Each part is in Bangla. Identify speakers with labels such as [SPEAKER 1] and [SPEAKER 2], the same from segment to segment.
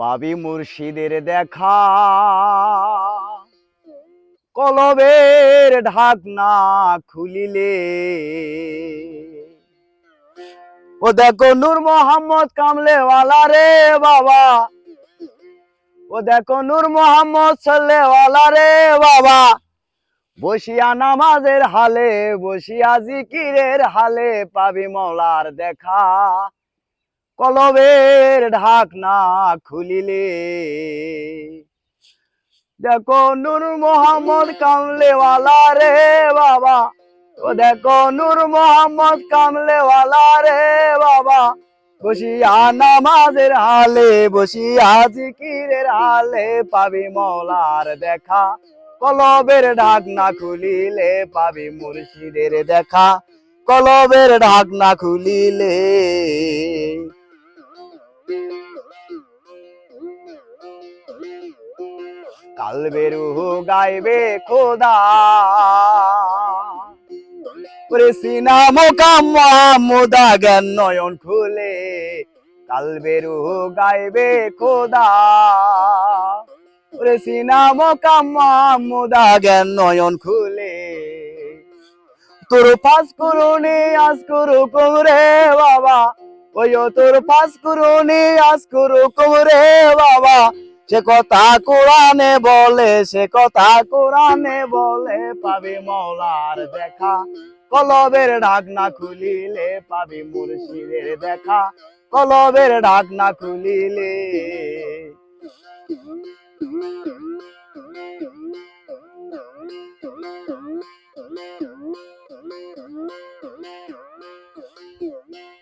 [SPEAKER 1] পাবি মুর্শিদের দেখা। কলবের ঢাকনা খুলিলে। ও দেখো নূর মোহাম্মদ কামলেওয়ালা রে বাবা। ও দেখো নূর মোহাম্মদ সাল্লেওয়ালা রে বাবা। বসিয়া নামাজের হালে, বসিয়া জিকিরের হালে পাবি মৌলার দেখা। কলবের ঢাকনা খুলিলে। দেখো নূর মোহাম্মদ কামলেওয়ালা রে বাবা। ও দেখো নূর মোহাম্মদ কামলেওয়ালা রে বাবা। বসিয়া নামাজের হালে, বসিয়া জিকিরের হালে পাবি মৌলার দেখা। কলবের ঢাকনা খুলিলে পাবি মুর্শিদের দেখা। কলবের ঢাকনা খুলিলে রুহ গাইবে খোদা। ওরে সিনা মোকাম মোদা জ্ঞান নয়ন খুলে কালবে রুহ গাইবে খোদা। ওরে সিনা মোকাম মোদা জ্ঞান নয়ন খুলে, তোর পাস করুনি আজ করু রে বাবা। ওই তোর পাস করুনি আজ করু রে বাবা। সে কথা কোরআনে বলে, সে কথা কোরআনে বলে, পাবি মৌলার দেখা। কলবের ঢাকনা খুলিলে পাবি মুর্শিদের দেখা। কলবের ঢাকনা খুলিলে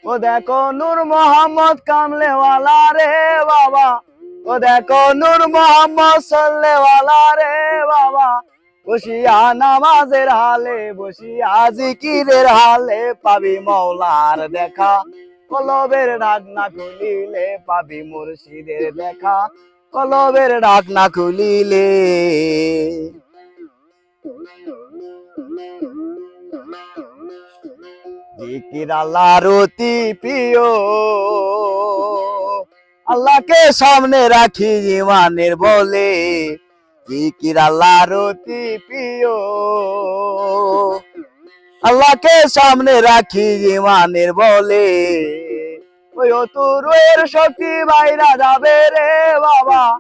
[SPEAKER 1] ও দেখো নূর মোহাম্মদ কামলেওয়ালা রে বাবা। ও দেখো নূর মোহাম্মদ সাল্লেওয়ালা রে বাবা বসিয়া নামাজের হালে বসিয়া জিকিরের হালে পাবি মৌলার দেখা কলবের ঢাকনা খুলিলে পাবি মুর্শিদের দেখা কলবের ঢাকনা খুলিলে জিকির আল্লাহর অতি প্রিয় আল্লাহকে সামনে রাখি ইমানের বলে। জিকির আল্লাহর আল্লাহকে সামনে রাখি ইমানের বলে। ওই অতুরের শক্তি বাইরা যাবে রে বাবা।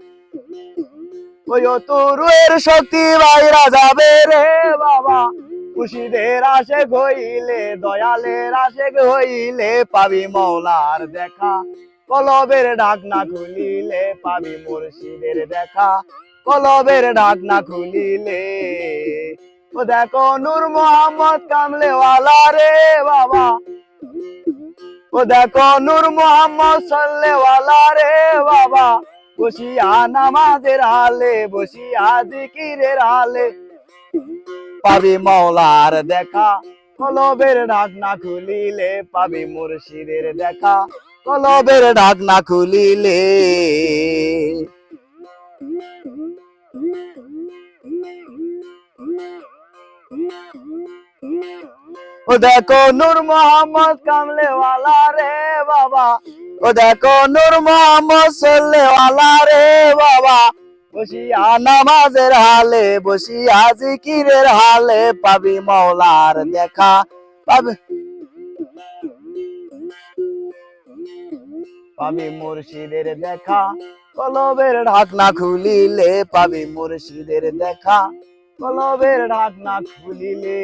[SPEAKER 1] ওই অতুরের শক্তি বাইরা যাবে রে বাবা। খুশিদের আশে হইলে, দয়ালের আশে হইলে পাবি মৌলার দেখা। কলবের ঢাকনা খুলিলে পাবি মুর্শিদের দেখা। কলবের ঢাকনা খুলিলে, ও দেখো নূর মোহাম্মদ কামলেওয়ালা রে বাবা। ও দেখো নূর মোহাম্মদ সাল্লেওয়ালা রে বাবা। বসিয়া নামাজের হালে, বসিয়া জিকিরের হালে। পাবি মৌলার দেখা, কলবের ঢাকনা খুলিলে পাবি মুর্শিদের দেখা। কলবের ঢাকনা খুলিলে। ও দেখো নূর মোহাম্মদ কামলেওয়ালা রে বাবা। ও দেখো নূর মোহাম্মদ সাল্লেওয়ালা রে বাবা। বসিয়া নামাজের হালে, বসিয়া জিকিরের হালে পাবি মৌলার দেখা। পাবি পাবি মুর্শিদের দেখা কলবের ঢাকনা খুলিলে পাবি মুর্শিদের দেখা কলবের ঢাকনা খুলিলে